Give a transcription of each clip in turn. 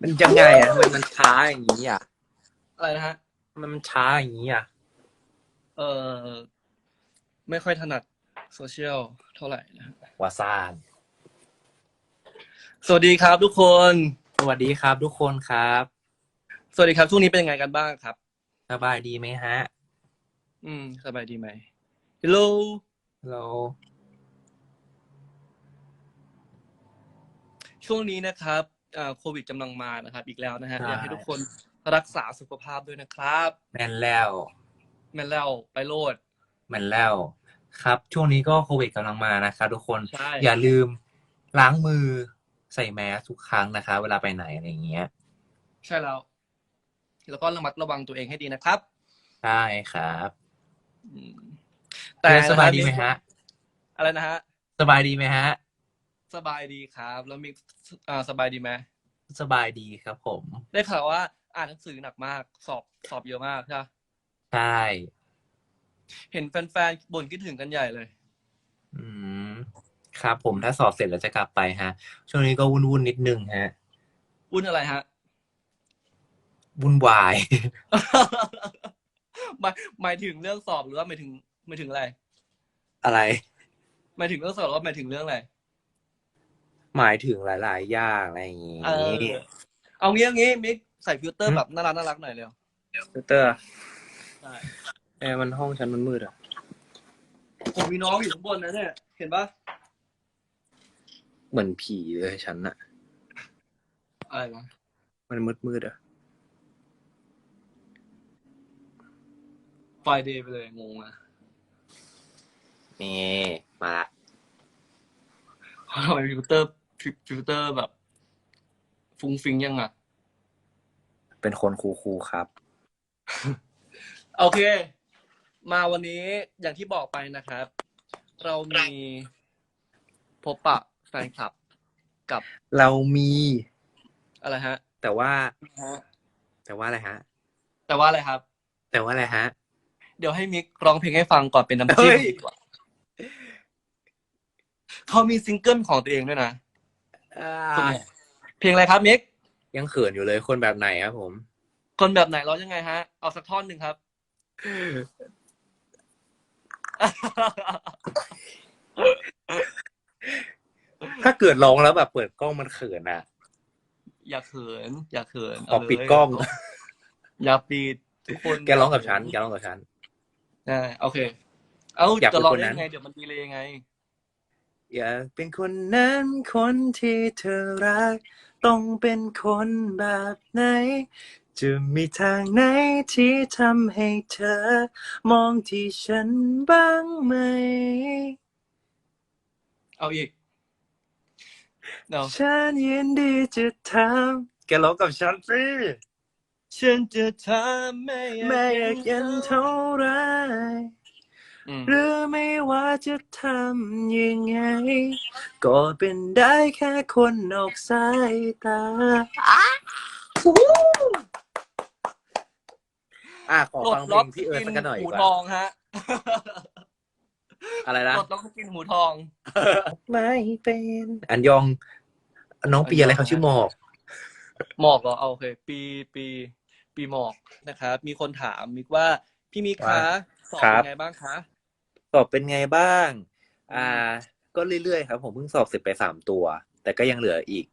มันยังไงอะทำไมมันช้าอย่างนี้อะอะไรนะฮะ ทำไมมันช้าอย่างนี้อะ เออไม่ค่อยถนัดโซเชียลเท่าไหร่นะฮะวาซานสวัสดีครับทุกคน สวัสดีครับ ทุกคนครับ สวัสดีครับช่วงนี้เป็นยังไงกันบ้างครับ สบายดีไหมฮะอืม สบายดีไหม Hello เราช่วงนี้นะครับอ่า โควิดกำลังมานะครับ อีกแล้วนะฮะอยากให้ทุกคนรักษาสุขภาพด้วยนะครับ แมนแล้วแม่นแล้วไปโลดแมนแล้ว ครับ ช่วงนี้ก็โควิดกำลังมานะครับทุกคนใช่อย่าลืมล้างมือใส่แมสทุกครั้งนะคะ เวลาไปไหนอะไรอย่างเงี้ย ใช่แล้ว แล้วก็ระมัดระวังตัวเองให้ดีนะครับใช่ครับอืมแต่สบายดีไหมฮะ อะไรนะฮะ สบายดีไหมฮะ สบายดีครับ แล้วมีอ่าสบายดีไหมสบายดีครับผม ได้ข่าวว่า อ่านหนังสือหนักมาก สอบสอบเยอะมากใช่ปะใช่เห็นแฟนๆบ่นคิดถึงกันใหญ่เลย อืม ครับผมถ้าสอบเสร็จแล้วจะกลับไปฮะ ช่วงนี้ก็วุ่นวุ่นๆนิดนึงฮะ วุ่นอะไรฮะ วุ่นวาย หมายหมายถึงเรื่องสอบหรือว่าหมายถึงหมายถึงอะไรอะไร หมายถึงเรื่องสอบหรือว่าหมายถึงเรื่องอะไร หมายถึงหลาย ๆ อย่างอะไรอย่างงี้ เออ เอางี้เอางี้มิกใส่ฟิลเตอร์อืมแบบน่ารักน่ารักหน่อยเร็ว ฟิลเตอร์ใช่ แอร์มันห้องฉันมันมืดอะ ผมมีน้องอยู่ข้างบนนะเนี่ยเห็นปะเหมือนผีเลยฉันอะอะไรนะมันมืดมืดๆอะ ไฟเดย์ไปเลยงงอะนี่ มาละทำไมฟิลเตอร์ ฟิลเตอร์แบบ ฟุ้งฟิงยังอะเป็นคนคูคูลๆครับ โอเค มาวันนี้อย่างที่บอกไปนะครับ เรามีพบปะแฟนคลับกับเรามีอะไรฮะ แต่ว่า แต่ว่าอะไรฮะ แต่ว่าอะไรครับ แต่ว่าอะไรฮะ เดี๋ยวให้มิกร้องเพลงให้ฟังก่อนเป็นน้ำเฮ้จิ้มยดีกว่าเขามีซิงเกิลของตัวเองด้วยนะ อ่าเพลงอะไรครับมิกยังเขินอยู่เลยคนแบบไหนครับผม คนแบบไหนร้องยังไงฮะ เอาสักท่อนหนึ่งครับ ถ้าเกิดร้องแล้วแบบเปิดกล้องมันเขินอะ อย่าเขิน อย่าเขินขอเาเลยปิดกล้อง อย่าปิดทุกคนแกร้องกับฉันแกร้องกับฉันใช่โอเค เอาอยากเป็นจะร้องคนนั้ได้นไง เดี๋ยวมันดีเลยไง อยากเป็นคนนั้นคนที่เธอรัก ต้องเป็นคนแบบไหน จะมีทางไหนที่ทำให้เธอ มองที่ฉันบ้างไหม เอาอีกเดี๋ยวฉันยินดีจะทำแกร้องกับฉันสิฉันจะทำไม่ไม่อยากเย็นเท่าไร หรือไม่ว่าจะทำยังไง ก็เป็นได้แค่คนนอกสายตาอะขอปลฟัดงเพลล็อกงพี่เอิร์ธสักกันหน่อยดีหูกทอว่างฮะอะไรนะปลดล็อกสกินหูทอง ไม่เป็น อันยอง น้องปีอะไรเขาชื่อหมอก หมอกเหรอเอาโอเค ปีปีปีหมอกนะครับ มีคนถามมิกว่าพี่มิกคะสอบเป็นไงบ้างคะ สอบเป็นไงบ้าง อ่า ก็เรื่อยๆครับผมเพิ่งสอบเสร็จไปสามตัว แต่ก็ยังเหลืออีก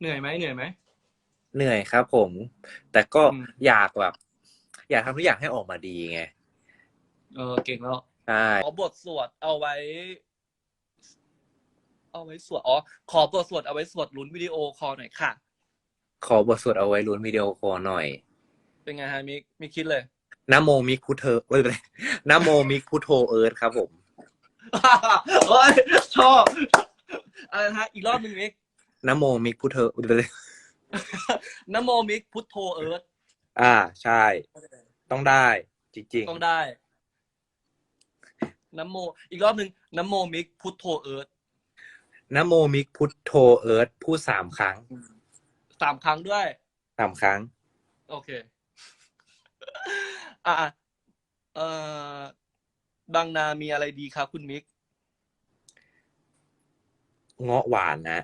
เหนื่อยไหมเหนื่อยไหมเหนื่อยครับผม แต่ก็อืมอยากแบบ อยากทำทุกอย่างให้ออกมาดีไง เออเก่งแล้วใช่ขอบทสวดเอาไว้ เอาไว้สวดอ๋อขอบทสวดเอาไว้สวดลุ้นวิดีโอคอลหน่อยค่ะ ขอบทสวดเอาไว้ลุ้นวิดีโอคอลหน่อย เป็นไงฮะมิกมิกคิดเลย นะโมมิกพุทเธอเว้ยไม่นะโมมิกพุทโธเอิร์ธครับผม โอ้ยชอบอะไรนะฮะอีกรอบหนึ่งมิกนะโมมิกพุทเธอนะโมมิกพุทโธเอิร์ธอ่า ใช่ ต้องได้ จริงต้องได้นะโม อีกรอบหนึ่งนะโมมิกพุทโธเอิร์ธๆนะโมมิกพุทโธเอิร์ธพูดสามครั้งสามครั้งด้วย สามครั้ง โอเค อะเอ่อบางนามีอะไรดีครับคุณมิก เงาะหวานนะ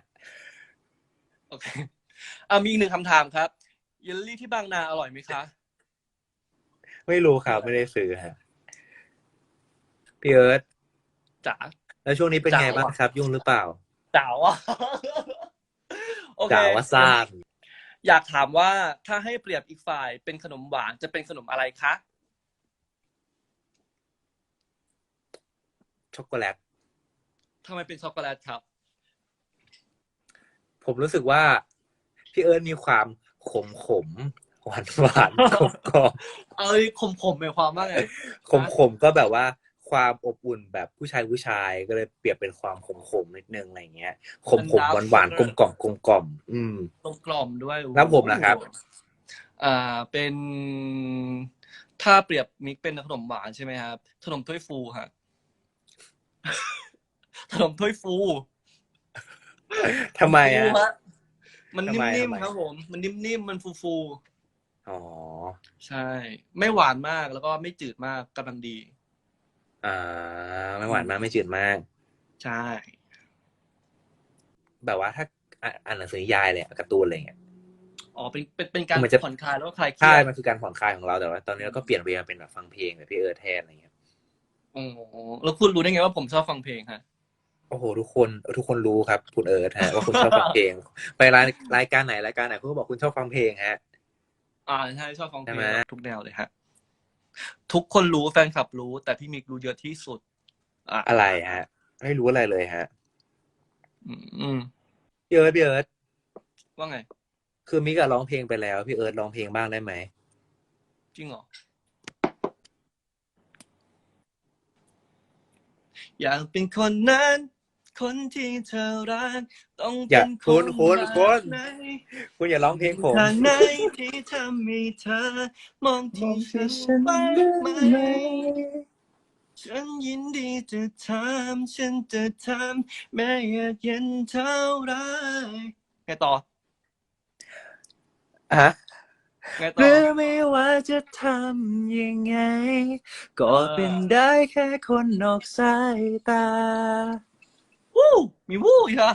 โอเคอ่ามีอีกหนึ่งคำถามครับเยลลี่ที่บางนาอร่อยไหมคะ ไม่รู้ครับไม่ได้ซื้อฮะพี่เอิร์ธจ๋าแล้วช่วงนี้เป็นไงจ๋าบ้างว่ะครับ ยุ่งหรือเปล่าจ๋าวะโอเคจ๋าว่าซ่านอยากถามว่าถ้าให้เปรียบอีกฝ่ายเป็นขนมหวานจะเป็นขนมอะไรคะ ช็อกโกแลตทำไมเป็นช็อกโกแลตครับ ผมรู้สึกว่า พี่เอิร์ธมีความขมขมหวานหวานๆกรอบกรอบเอ้ยขมขมหมายความว่าไงขมขมๆก็แบบว่าความอบอุ่นแบบผู้ชายผู้ชายก็เลยเปรียบเป็นความขมขมๆนิดนึงอะไรเงี้ยขมขมหวานหวานๆกลมกล่อมกลมกล่อม อืมกลมกล่อมด้วยแล้วผมล่ะครับ อ่าเป็นถ้าเปรียบมิกเป็นขนมหวานใช่ไหมครับขนมถ้วยฟูฮะ ขนมถ้วยฟูทำไมฟูอะ ฮะมันทำไมนิ่มทำไม ๆครับผม มันนิ่มๆมันฟูอ๋อ ๆใช่ ไม่หวานมากแล้วก็ไม่จืดมากกำลังดี อ่า ไม่หวานมากไม่จืดมาก ใช่ แบบว่าถ้าอะอ่านหนังสือนิยายเลยอะการ์ตูนอะไรเงี้ย อ๋อเป็นเป็นเป็นการมันจะ ผ่อนคลายแล้วก็คลายเครีใช่ยดมันคือการผ่อนคลายของเราแต่ว่าตอนนี้เราก็เปลี่ยนไปเป็นแบบฟังเพลงแบบพี่เอิร์ธแทนอะไรเงี้ย อ๋อแล้วคุณรู้ได้ไงว่าผมชอบฟังเพลงฮะโอ้โหทุกคนทุกคนรู้ครับ คุณเอิร์ธฮะว่าคุณชอบฟังเพลง ไปรายรายการไหนรายการไหนคุณก็บอกคุณชอบฟังเพลงฮะ อ่าใช่ชอบฟังเพลใช่งไหมทุกแนวเลยฮะทุกคนรู้แฟนคลับรู้ แต่พี่มิกรู้เยอะที่สุดอะอะไรฮะ ไม่รู้อะไรเลยฮะอืมอืมพี่เอิร์ธพี่เอิร์ธว่าไง คือมิกอะร้องเพลงไปแล้ว พี่เอิร์ธร้องเพลงบ้างได้ไหมจริงเหรอ อยากเป็นคนนั้น คนที่เธอรักต้องอย่าเป็นคคุณนคุณแบบคุณ ไหนคุณอย่าร้องเพลงผมทางไหนที่ทำให้เธอ มองที่ฉันบ้างไหม ฉันยินดีจะทำฉันจะทำแม้อยากเย็นเท่าไรไงต่อ ฮะ ไงหต่อรือไม่ว่าจะทำยังไง ก็เป็นได้แค่คนนอกสายตา วู้มีวู้อีกเหรอ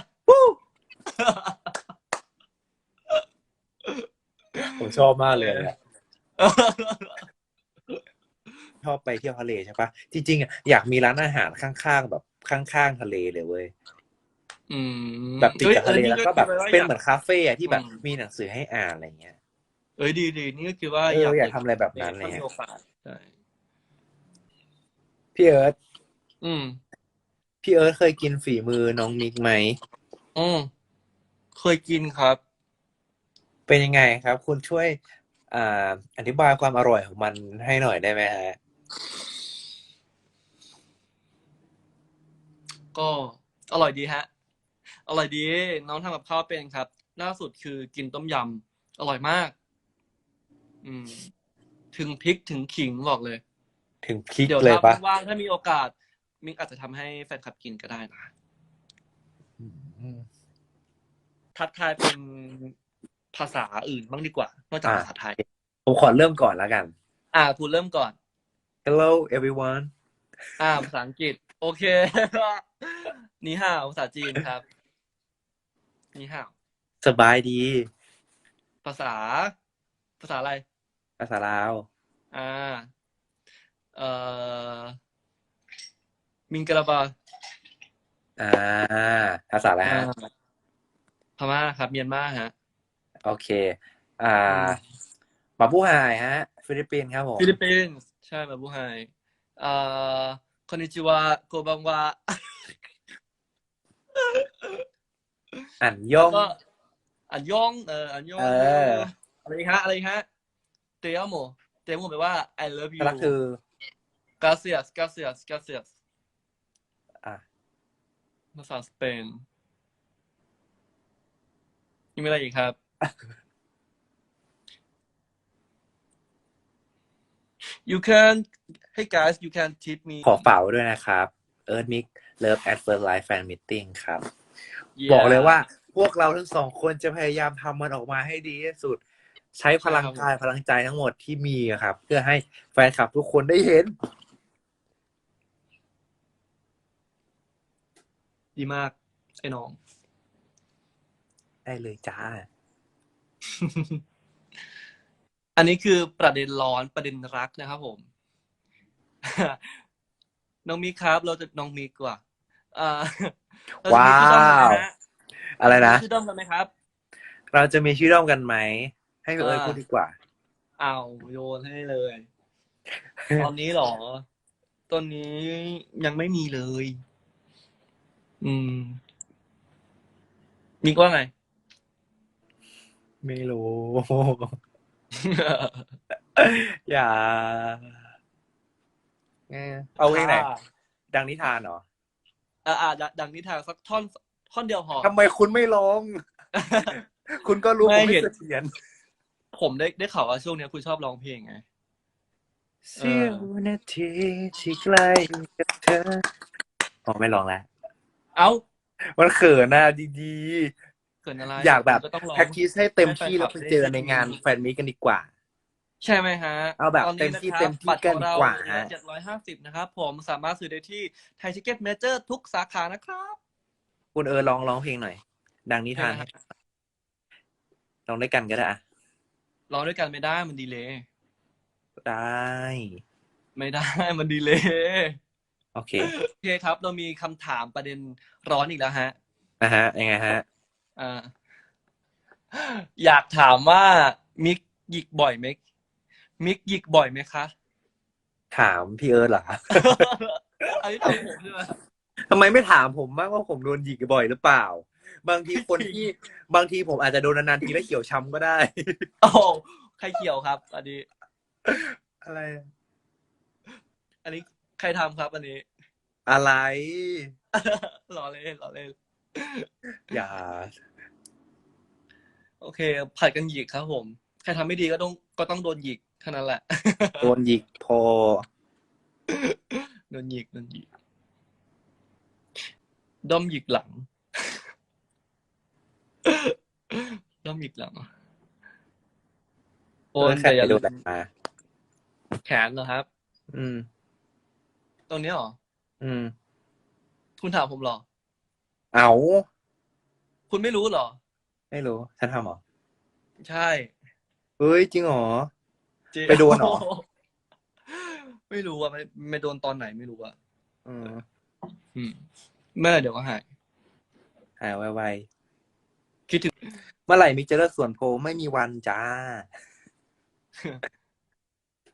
ผมชอบมากเลยอะชอบไปเที่ยวทะเลใช่ปะจริงๆอะอยากมีร้านอาหารข้างๆ แบบข้างๆทะเลเลยเว้ย อืมแบบติดกับทะเลอ้ยแล้วก็แบบคิดไว่าเป็นเหมือนคาเฟ่อะที่แบบอืม มีหนังสือให้อ่านอะไรเงี้ย เอ้ยดีดีนี่ก็คือว่าเอออยากทำอะไรแบบนั้นเลเลยยมีโอกาสใช่พี่เอิร์ธอืม พี่เอิร์ธเคยกินฝีมือน้องมิกไหม อืมเคยกินครับ เป็นยังไงครับ คุณช่วยอ่าอธิบายความอร่อยของมันให้หน่อยได้ไหมฮะ ก็อร่อยดีฮะ อร่อยดี น้องทำกับข้าวเป็นครับ ล่าสุดคือกินต้มยำอร่อยมาก อืม ถึงพริกถึงขิงบอกเลย ถึงพริกเดี๋ยวเลยถ้าปะว่างๆถ้ามีโอกาส มิกอาจจะทำให้แฟนคลับกินก็ได้นะอืม ทักทายเป็นภาษาอื่นบ้างดีกว่า นอกจากอ่า ภาษาไทย ผมขอเริ่มก่อนแล้วกัน อ่าคุณเริ่มก่อน Hello everyone อ่าภาษาอังกฤษ โอเค นี่ห่าวภาษาจีนครับ นี่ห่าวสบายดี ภาษา ภาษาอะไร ภาษาลาว อ่า เอ่อ มิงกะลาบาอ่า ภาษาอะไรอ่าฮะ พม่าครับเมียนมาฮะ โอเค อ่ามาบูไฮฮะ ฟิลิปปินส์ครับผม ฟิลิปปินส์ใช่มาบูไฮเอ่อคอนนิจิวะโกบังวะอันย่องก็อันยอง เอออันยองเออ อะไรอีกฮะอะไรอีกฮะ เตยโมเตยโมแปลว่า I love you ก็คือ gracias gracias gracias อะภาษาสเปนยังมีอะไรอีกครับ you can hey guys you can tip me ขอฝากไว้ด้วยนะครับ เอิร์ธมิกเลิฟแอดเฟิร์สไลฟ์แฟนมิทติ้งครับ Yeah บอกเลยว่า พวกเราทั้งสองคนจะพยายามทำมันออกมาให้ดีที่สุด ใช้พลังกายพลังใจทั้งหมดที่มีอะครับ เพื่อให้แฟนคลับทุกคนได้เห็น ดีมากไอ้น้อง ได้เลยจ้า อันนี้คือประเด็นร้อนประเด็นรักนะครับผม น้องมิกครับเราจะน้องมิกกว่าอ่าเรจะมีชื่อด้อมกันไหมฮอะไรนะ ชื่อด้อมกันไหมครับ เราจะมีชื่อด้อมกันไหม ให้พี่เอิร์ธอ่าพูดดีกว่าอ้าวโยนให้เลย ตอนนี้เหรอ ตอนนี้ยังไม่มีเลย อืมมิกว่าไง ไม่รู้ อย่าเอ้ยเอาเพลงไหน ดังนิทานเหรออ่าอ่าดังดังนิทานสักท่อน ท่อนเดียวพอทำไมคุณไม่ร้อง คุณก็รู้ไม่ผมไม่เห็นเสถียร ผมได้ได้ข่าวว่าช่วงเนี้ยคุณชอบร้องเพลงไง เสี้ยวนาทีที่ใกล้กับเธออ๋อไม่ร้องแล้ว เอ้ามันเขินนะดีเกิดอะไรๆ อยากแบบคุณก็ต้องร้อง แพ็กทีสให้เต็มที่ให้แฟนคลัแล้บวไปเจอได้ในงานได้แฟนมิตกันดีกว่า ใช่ไหมฮะเอาแบบตนนี้เต็มที่นะครับเต็มที่บัตรกันของเราดีกว่าฮะเจ็ดร้อยห้าสิบนะครับผมสามารถซื้อได้ที่ไทยชิ c เก็ตเมเจอร์ทุกสาขานะครับคุณเออร้องร้องเพลงหน่อย ดังนิทานให้ร้องด้วยกันก็ได้อะ ร้องด้วยกันไม่ได้มันดีเลยได้ ไม่ได้ มันดีเลยโอเคโอเคครับ เรามีคำถามประเด็นร้อนอีกแล้วฮะนะฮะยังไงฮะ อ่าอยากถามว่ามิกหยิกบ่อยไหมมิกหยิกบ่อยไหมคะถามพี่เอิร์ธเหรออันนี้ถามผมใช่ไหมทำไมไม่ถามผมบ้างว่าผมโดนหยิกบ่อยหรือเปล่า บางทีคนที่บางทีผมอาจจะโดนนานๆทีแล้วเขียวช้ำก็ได้ โอ้ใครเขียวครับ อันนี้ อะไร อันนี้ใครทำครับ อันนี้ อะไร ล้อเล่นล้อเล่น อย่า โอเคผัดกันหยิกครับผม ใครทำไม่ดีก็ต้องก็ต้องโดนหยิกเท่านั้นแหละ โดนหยิกพอ โดนหยิกโดนหยิกด้อมหยิกหลัง ด้อมหยิกหลังโอ้โดยนแขแต่นอย่าไปโดลืนมอะไรมาแขนเหรอครับ อืม ตรงนี้เหรอ อืม คุณถามผมเหรอ เอาคุณไม่รู้เหรอ ไม่รู้ ฉันทำเหรอ ใช่ เฮ้ย จริงเหรอจริงไปโดนเหรอ ไม่รู้อะไม่ไม่โดนตอนไหนไม่รู้อะอืมอืมเมื่อเดี๋ยวก็หาย หายไว คิดถึงๆเมื่อไหร่มิกจะเลิกส่วนโพลไม่มีวันจ้า